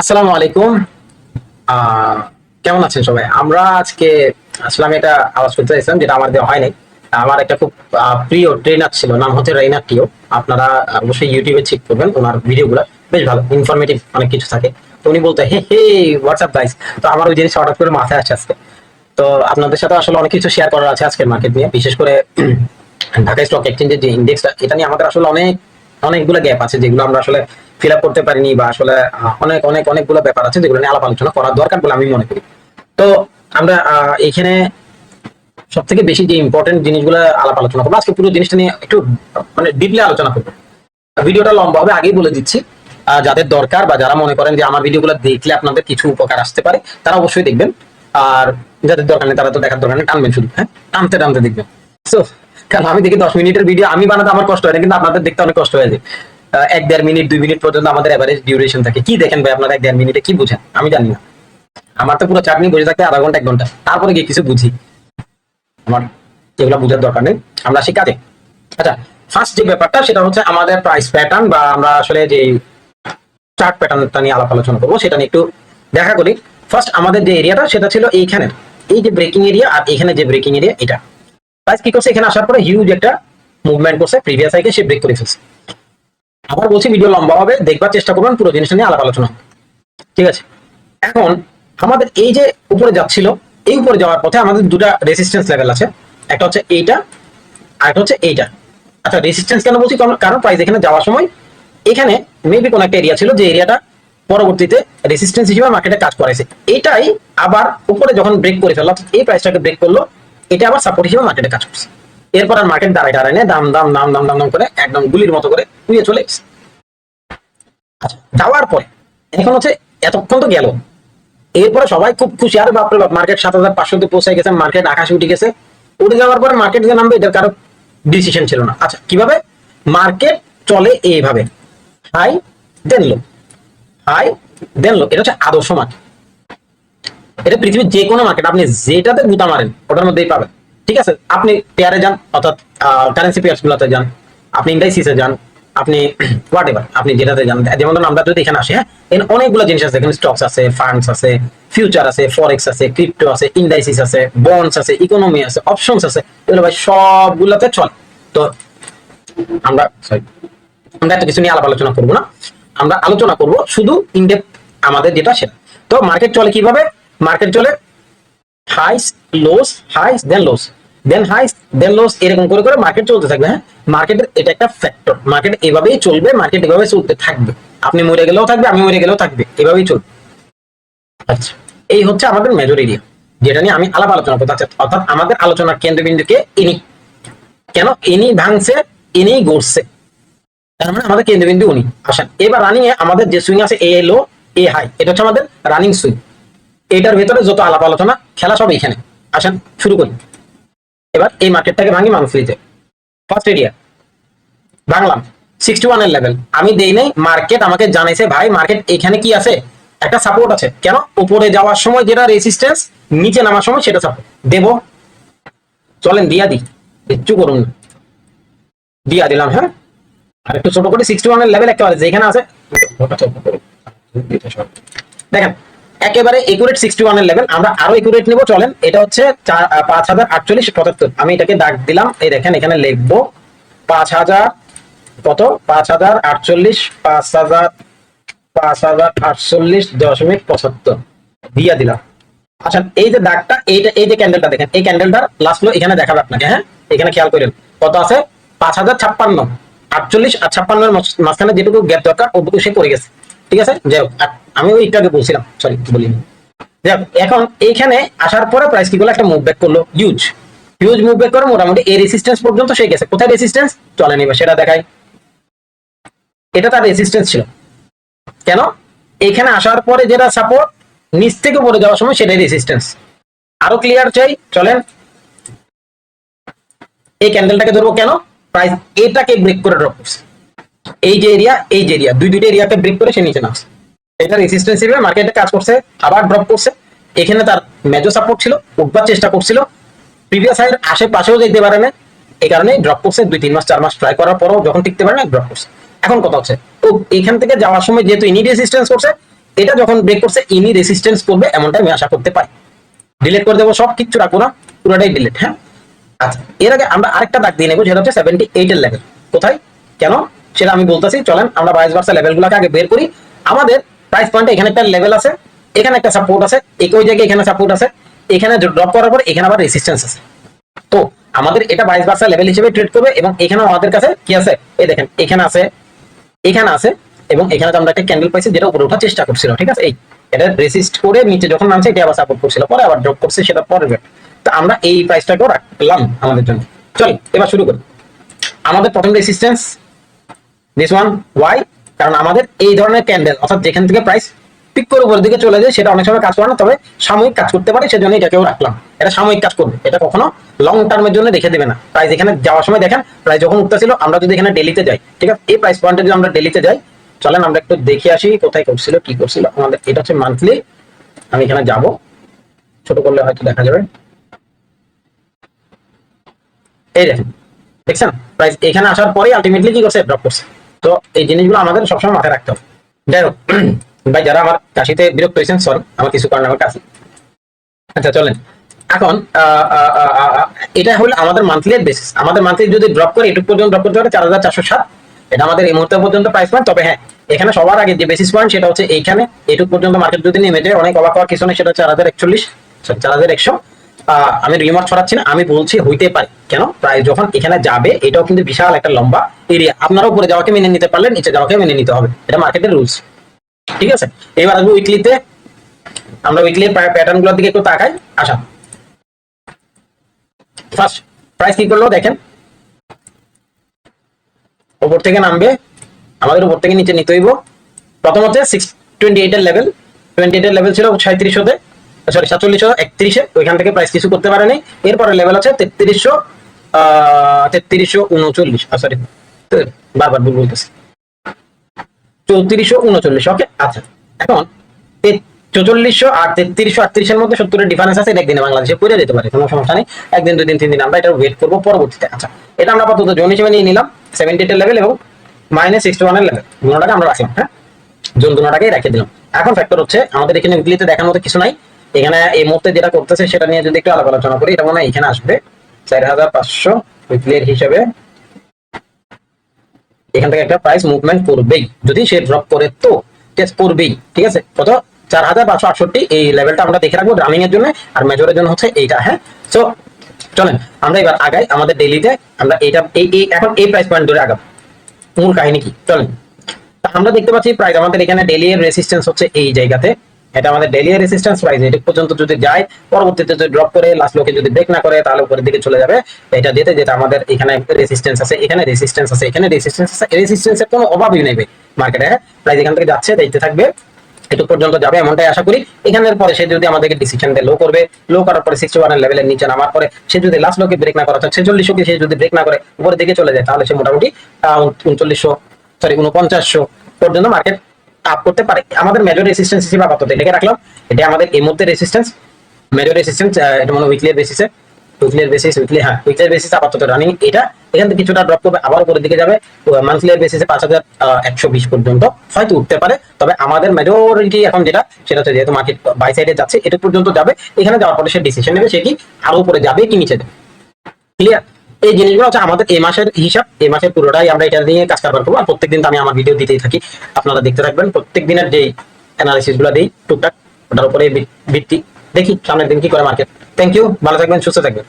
আসসালামু আলাইকুম। কেমন আছেন সবাই? আমরা আজকে, আসলে আমি এটা আওয়াজ করতে চাইছিলাম যেটা আমার দেওয়া হয়নি। আমার একটা খুব প্রিয় ট্রেনার ছিল, নাম হচ্ছে রাইনা টিও আপনারা অবশ্যই ইউটিউবে চেক করবেন, ওনার ভিডিওগুলো। বেশ ভালো ইনফরমেটিভ অনেক কিছু থাকে। তো উনি বলতে, হে হে হোয়াটসঅ্যাপ গাইস তো আমার ওই জিনিস হঠাৎ করে মাথায় আসছে আজকে। তো আপনাদের সাথে আসলে অনেক কিছু শেয়ার করার আছে আজকের মার্কেট নিয়ে। বিশেষ করে ঢাকা স্টক এক্সচেঞ্জের যে ইন্ডেক্সটা এটা নিয়ে আমাদের আসলে অনেক, অনেকগুলো গ্যাপ আছে যেগুলো আমরা আসলে ফিল আপ করতে পারিনি বা আসলে অনেক অনেক, অনেকগুলো ব্যাপার আছে যেগুলো নিয়ে আলাপ আলোচনা করার দরকার বলে আমি মনে করি। তো আমরা এখানে সব থেকে বেশি যে ইম্পর্টেন্ট জিনিসগুলো আলাপ আলোচনা করব, আজকে পুরো জিনিসটা নিয়ে একটু মানে ডিপলি আলোচনা করব। ভিডিওটা লম্বা হবে, আগেই বলে দিচ্ছি। যাদের দরকার বা যারা মনে করেন যে আমার ভিডিওগুলো দেখলে আপনাদের কিছু উপকার আসতে পারে, তারা অবশ্যই দেখবেন। আর যাদের দরকার নেই, তারা তো দেখার দরকার নেই, টানবেন শুধু হ্যাঁ? টানতে টানতে দেখবেন। সো কারণ আমি দেখি দশ মিনিটের ভিডিও, আমি বানাতে আমার কষ্ট হয় না, কিন্তু আপনাদের দেখতে অনেক কষ্ট হয়ে যায়। এক দেড় মিনিট, দুই মিনিট পর্যন্ত আমাদের এভারেজ ডিউরেশন থাকে। কি দেখেন ভাই আপনারা এক দেড় মিনিটে কি বুঝেন? আমি জানি না। আমার তো পুরো চাটনি বসে থাকতে আধা ঘণ্টা, এক ঘণ্টা। তারপরে গিয়ে কিছু বুঝি। আমার এগুলো বোঝার দরকার নেই। আমরা আসি কাজে আচ্ছা ফার্স্ট যে ব্যাপারটা, সেটা হচ্ছে আমাদের প্রাইস প্যাটার্ন বা আমরা আসলে যে চার্ট প্যাটার্নটা নিয়ে আলাপ আলোচনা করব, সেটা নিয়ে একটু দেখা করি। ফার্স্ট আমাদের যে এরিয়াটা সেটা ছিল এইখানে। এই যে ব্রেকিং এরিয়া আর এখানে যে ব্রেকিং এরিয়া এটা। প্রাইস কি করছে? এখানে আসার পরে হিউজ একটা মুভমেন্ট করছে। প্রিভিয়াস সাইকে সে ব্রেক করে ফেলছে। আবার বলছি ভিডিও লম্বা হবে, দেখবার চেষ্টা করবেন পুরো জিনিসটা নিয়ে আলাপ আলোচনা ঠিক আছে? এখন আমাদের এই যে উপরে যাচ্ছিল, এই উপরে যাওয়ার পথে আমাদের দুটা রেসিস্টেন্স লেভেল আছে। একটা হচ্ছে এইটা, আর একটা হচ্ছে এইটা। আচ্ছা রেসিস্টেন্স কেন বলছি? কারণ- প্রাইস এখানে যাওয়ার সময় এখানে মেবি কোন একটা এরিয়া ছিল যে এরিয়াটা পরবর্তীতে রেসিস্টেন্স হিসেবে মার্কেটে কাজ করেছে এটাই আবার উপরে যখন ব্রেক করে ফেলল, অর্থাৎ এই প্রাইসটাকে ব্রেক করল, এটা আবার সাপোর্ট হিসেবে মার্কেটে কাজ করছে। এরপর আর মার্কেট দাঁড়ায় দাঁড়ায় দাম দাম দাম দাম দাম দাম করে একদম গুলির মতো করে উড়িয়ে চলে গেছে আচ্ছা যাওয়ার পরে এখন হচ্ছে এতক্ষণ তো গেল। এরপরে সবাই খুব খুশি। আর বাপরে বাপ মার্কেট সাত হাজার পাঁচশো পাঁচশোতে পৌঁছে গেছে মার্কেট আকাশে উঠে গেছে। উঠে যাওয়ার পরে মার্কেট যে নামবে এটার কারও ডিসিশন ছিল না। আচ্ছা কীভাবে? মার্কেট চলে এইভাবে। হাই দেন লো হাই দেন লো এটা হচ্ছে আদর্শ মার্কেট এটা পৃথিবীর যে কোনো মার্কেট আপনি যেটাতে গুতা মারেন, ওটার মধ্যেই পাবেন। ঠিক আছে, আপনি পেয়ারে যান, অর্থাৎ কারেন্সি পেয়ার্স গুলোতে যান, আপনি ইন্ডাইসিসে যান, আপনি হোয়াট এভার আপনি যেটাতে যান, যেমন ধরুন আমরা যদি এখানে আসি হ্যাঁ অনেকগুলো জিনিস আছে, এখানে স্টকস আছে ফান্ডস আছে ফিউচার আছে ফরেক্স আছে ক্রিপ্টো আছে ইন্ডাইসিস আছে বন্ডস আছে ইকোনমি আছে অপশনস আছে, এগুলো ভাই সবগুলোতে চলে। তো আমরা সরি আমরা একটা কিছু নিয়ে আলাপ আলোচনা করব না, আমরা আলোচনা করব শুধু ইনডেপ আমাদের যেটা সেটা। তো মার্কেট চলে কীভাবে? মার্কেট চলে highs lows highs then lows then highs then lows এরকম করে করে মার্কেট চলতে থাকবে হ্যাঁ? মার্কেটের এটা একটা ফ্যাক্টর মার্কেট এভাবেই চলবে মার্কেট এভাবে চলতে থাকবে। আপনি মরে গেলেও থাকবে, আমি মরে গেলেও থাকবে, এভাবেই চলবে। আচ্ছা এই হচ্ছে আমাদের মেজর এরিয়া যেটা নিয়ে আমি আলাপ আলোচনা করতে চাচ্ছি, অর্থাৎ আমাদের আলোচনার কেন্দ্রবিন্দুকে ইনি কেন ইনি ভাঙছে ইনি গড়ছে। তার মানে আমাদের কেন্দ্রবিন্দু উনি। আসেন, এবার রানিং এ আমাদের যে সুইং আছে এ লো এ হাই এটা হচ্ছে আমাদের রানিং সুইং এটার ভেতরে যত আলাপ আলোচনা, খেলা সব এখানে আসেন, শুরু করি। এবার এই মার্কেটটাকে ভাঙি মান্থলিতে ফার্স্ট এরিয়া ভাঙলাম। সিক্সটি ওয়ানের লেভেল আমি দেই নাই মার্কেট আমাকে জানাইছে, ভাই মার্কেট এখানে কি আছে? একটা সাপোর্ট আছে। কেন? উপরে যাওয়ার সময় যেটা রেসিস্টেন্স নিচে নামার সময় সেটা সাপোর্ট দেব। চলেন, দিয়া দিই। কিচ্ছু করুন। না দিয়া দিলাম হ্যাঁ? আর একটু ছোট করে সিক্সটি ওয়ানের লেভেল একটা যেখানে আছে দেখেন একেবারে একুরেট সিক্সটি ওয়ানের লেভেল আমরা আরও একুরেট নেব, চলেন। এটা হচ্ছে পাঁচ হাজার আটচল্লিশ পঁচাত্তর। আমি এটাকে দাগ দিলাম। এই দেখেন, এখানে লিখব, পাঁচ হাজার কত? পাঁচ হাজার আটচল্লিশ, পাঁচ হাজার পাঁচ হাজার আটচল্লিশ দশমিক পঁচাত্তর। দিয়া দিলাম। আচ্ছা এই যে দাগটা এইটা এই যে ক্যান্ডেলটা দেখেন, এই ক্যান্ডেলটার লাস্ট ফ্লো এখানে দেখাবে আপনাকে হ্যাঁ? এখানে খেয়াল করেন। কত আছে? পাঁচ হাজার ছাপ্পান্ন। আটচল্লিশ আর ছাপ্পান্নের মাঝ- মাঝখানে যেটুকু গ্যাপ দরকার, ওটুকু সে পড়ে গেছে। ঠিক আছে? যাই হোক আমি ওই একটু আগে বলছিলাম সরি বলিনি। এখন এইখানে আসার পরে প্রাইস কি করল একটা মুভ ব্যাক করল? হিউজ হিউজ মুভ ব্যাক করে মোটামুটি এই রেসিস্টেন্স পর্যন্ত সে গেছে। কোথায় রেসিস্টেন্স চলে নিবে সেটা দেখাই। এটা তার রেসিস্টেন্স ছিল। কেন? এখানে আসার পরে যেটা সাপোর্ট নিচ থেকে পড়ে যাওয়ার সময় সেটাই রেসিস্টেন্স আরও ক্লিয়ার চাই, চলেন। এই ক্যান্ডেলটাকে ধরবো কেন? প্রাইস এটাকে ব্রেক করে ড্রপ করছে। এই যে এরিয়া এই যে এরিয়া দুই দুইটা এরিয়াকে ব্রেক করে সে নিচে নামছে। এটা রেসিস্টেন্স হিসেবে মার্কেটে কাজ করছে, আবার ড্রপ করছে। এখানে তার মেজর সাপোর্ট ছিল, উঠবার চেষ্টা করছিল। প্রিভিয়াস হাইয়ের আশেপাশেও যেতে পারে না। এই কারণে ড্রপ করছে, দুই, তিন মাস, চার মাস ট্রাই করার পরও যখন টিকতে পারে না ড্রপ করছে। এখন কথা হচ্ছে ও এখান থেকে যাওয়ার সময় যেহেতু ইনি রেসিস্টেন্স করছে, এটা যখন ব্রেক করছে, ইনি রেসিস্টেন্স করবে এমনটা আমি আশা করতে পারি। ডিলিট করে দেবো, সব কিচ্ছু রাখব না, পুরোটাই ডিলিট হ্যাঁ? আচ্ছা এর আগে আমরা আরেকটা দাগ দিয়ে নেব, সেটা হচ্ছে সেভেন্টি এইট এর লেভেল কোথায়? কেন? সেটা আমি বলতেছি, চলেন আমরা বাইশ বার্সা লেভেলগুলোকে আগে বের করি। আমাদের প্রাইস পয়েন্টে এখানে একটা লেভেল আছে, এখানে একটা সাপোর্ট আছে একই জায়গায় এখানে সাপোর্ট আছে, এখানে ড্রপ করার পর এখানে আবার রেসিস্টেন্স আছে। তো আমাদের এটা বাইশ বার্সা লেভেল হিসেবে ট্রেড করবে এবং এখানে আমাদের কাছে কি আছে? এই দেখেন, এখানে আছে এখানে আছে এবং এখানে তো আমরা একটা ক্যান্ডেল পাইছি যেটা উপরে ওঠার চেষ্টা করছিল, ঠিক আছে? এই, এটা রেসিস্ট করে নিচে যখন নামছে এটা আবার সাপোর্ট করছিল, পরে আবার ড্রপ করছে সেটা পরে তো আমরা এই প্রাইসটাকেও রাখলাম আমাদের জন্য। চল, এবার শুরু করি। আমাদের প্রথম রেসিস্টেন্স দিস ওয়ান ওয়াই কারণ আমাদের এই ধরনের ক্যান্ডেল অর্থাৎ যেখান থেকে প্রাইস পিক করে উপরের দিকে চলে যায়, সেটা অনেক সময় কাজ করে না, তবে সাময়িক কাজ করতে পারে, সেজন্য এটাকেও রাখলাম। এটা সাময়িক কাজ করবে, এটা কখনো লং টার্মের জন্য দেখে দেবে না। প্রাইস এখানে যাওয়ার সময় দেখেন প্রাইস যখন উঠতেছিল, আমরা যদি এখানে ডেলিতে যাই, ঠিক আছে? এই প্রাইস পয়েন্টে যদি আমরা ডেলিতে যাই, চলেন আমরা একটু দেখে আসি কোথায় করছিল, কি করছিল। আমাদের, এটা হচ্ছে মান্থলি আমি এখানে যাব। ছোট করলে হয়তো দেখা যাবে। এই দেখেন, দেখছেন? প্রাইস এখানে আসার পরে আলটিমেটলি কি করছে? ড্রপ করছে। তো এই জিনিসগুলো আমাদের সবসময় মাথায় রাখতে হবে। যাই হোক, ভাই, যারা আমার কাশিতে বিরক্ত হয়েছেন সরি আমার কিছু কারণে আমার কাশি। আচ্ছা চলেন। এখন এটা হলো আমাদের মান্থলি বেসিস আমাদের মান্থলি যদি ড্রপ করে, এটুকু পর্যন্ত ড্রপ করতে পারে চার হাজার চারশো সাত। এটা আমাদের এই মুহূর্তে পর্যন্ত প্রাইস পয়েন্ট তবে হ্যাঁ এখানে সবার আগে যে বেসিস পয়েন্ট সেটা হচ্ছে এইখানে। এটুকু পর্যন্ত মার্কেট যদি নেমে যায়, অনেক অবাক হওয়ার কিছু নেই, সেটা চার হাজার একচল্লিশ চার হাজার একশো। আমি রিমার্ক ছড়াচ্ছি না, আমি বলছি হইতে পারে। কেন? প্রায় যখন এখানে যাবে, এটাও কিন্তু বিশাল একটা লম্বা এরিয়া আপনারা উপরে যাওয়াকে মেনে নিতে পারলে, নিচে যাওয়াকে মেনে নিতে হবে। এটা মার্কেটের রুলস ঠিক আছে? এবার আসব উইকলিতে আমরা উইকলি প্যাটার্নগুলোর দিকে একটু তাকাই। আসা। ফার্স্ট প্রাইস কি করল দেখেন? উপর থেকে নামবে। আমাদের উপর থেকে নিচে নিতে হইব। প্রথম হচ্ছে সিক্স টোয়েন্টি এইটের লেভেল টোয়েন্টি এইটের লেভেল ছিল সাঁত্রিশশোতে সরি, সাতচল্লিশশো একত্রিশে ওইখান থেকে প্রাইস কিছু করতে পারেনি। এরপরে লেভেল আছে তেত্রিশশো তেত্রিশশো উনচল্লিশ। সরি বারবার ভুল বলতেছি। চৌত্রিশশো উনচল্লিশ ওকে আচ্ছা। এখন চৌচল্লিশশো আর তেত্রিশশো আটত্রিশের মধ্যে সত্তরের ডিফারেন্স আছে একদিনে বাংলাদেশে পড়ে যেতে পারে, কোনো সমস্যা নেই। একদিন দুই দিন তিন দিন আমরা এটা ওয়েট করব পরবর্তীতে। আচ্ছা এটা আমরা আপাতত জোন হিসেবে নিয়ে নিলাম সেভেন্টি এইটের লেভেল এবং মাইনাস সিক্সটি ওয়ানের লেভেল দুটাকে আমরা রাখলাম হ্যাঁ? জোন দুটাকেই রেখে দিলাম। এখন ফ্যাক্টর হচ্ছে, আমাদের এখানে উইকলিতে দেখার মতো কিছু নাই। এখানে এই মুহূর্তে যেটা করতেছে, সেটা নিয়ে যদি একটু আলাপ আলোচনা করি, এটা মনে হয় এখানে আসবে। চার হাজার পাঁচশো উইকলির হিসেবে। এখান থেকে একটা প্রাইস মুভমেন্ট করবেই যদি সে ড্রপ করে তো করবেই ঠিক আছে? কত? চার হাজার পাঁচশো আটষট্টি, এই লেভেলটা আমরা দেখে রাখব রানিং এর জন্য, আর মেজরের জন্য হচ্ছে এইটা হ্যাঁ? সো চলেন, আমরা এবার আগাই আমাদের ডেলিতে আমরা এইটা, এই এখন এই প্রাইস পয়েন্ট ধরে আগাবো। মূল কাহিনী কি? চলেন। আমরা দেখতে পাচ্ছি প্রাইস আমাদের এখানে ডেলি এর রেসিস্ট্যান্স হচ্ছে এই জায়গাতে। এটা আমাদের ডেলি এর রেসিস্ট্যান্স প্রাইস এটা পর্যন্ত যদি যায়, পরবর্তীতে যদি ড্রপ করে লাস্ট লোকে যদি ব্রেক না করে, তাহলে উপরের দিকে চলে যাবে। এটা যেতে যেতে আমাদের এখানে রেসিস্ট্যান্স আছে, এখানে রেসিস্ট্যান্স আছে, এখানে রেসিস্ট্যান্স আছে। রেসিস্ট্যান্সের কোনো অভাবই নেই মার্কেটে প্রাইস এখান থেকে যাচ্ছে, দেখতে থাকবে। একটু পর্যন্ত যাবে এমনটাই আশা করি। এখানের পরে সে যদি আমাদেরকে ডিসিশন দেয় লো করবে। লো করার পরে সিক্সটি ওয়ানের লেভেলের নিচে নামার পরে সে যদি লাস্ট লোকে ব্রেক না করে ছেচল্লিশশো সে যদি ব্রেক না করে, উপরের দিকে চলে যায়, তাহলে সে মোটামুটি উনচল্লিশশো সরি উনপঞ্চাশশো পর্যন্ত মার্কেট আপ করতে পারে। আমাদের মেজর রেসিস্টেন্স হিসেবে আপাতত এটাকে রাখলাম। এটা আমাদের এই মুহূর্তে রেসিস্টেন্স মেজর রেসিস্টেন্স এটা মনে উইকলিয়ার বেসিসে উইকলিয়ার বেসিস উইকলি হ্যাঁ উইকলিয়ার বেসিস আপাতত রানিং এটা। এখান থেকে কিছুটা ড্রপ করবে আবার উপরের দিকে যাবে। মান্থলি বেসিসে পাঁচ হাজার একশো বিশ পর্যন্ত। হয়তো উঠতে পারে, তবে আমাদের মেজরিটি এখন যেটা, সেটা হচ্ছে যেহেতু মার্কেট বাই সাইডে যাচ্ছে এটা পর্যন্ত যাবে। এখানে যাওয়ার পরে সে ডিসিশন নেবে, সে কি আরও উপরে যাবে কি নিচে যাবে। ক্লিয়ার এই জিনিসগুলো হচ্ছে আমাদের এ মাসের হিসাব, এ মাসের পুরোটাই আমরা এটা নিয়ে কাজ কারবার করব। আর প্রত্যেকদিন তো আমি আমার ভিডিও দিতেই থাকি। আপনারা দেখতে থাকবেন প্রত্যেক দিনের যে অ্যানালিসিসগুলো দিই, টুকটাক, ওটার উপরে ভিত্তি। দেখি সামনের দিন কি করে মার্কেট থ্যাংক ইউ ভালো থাকবেন, সুস্থ থাকবেন।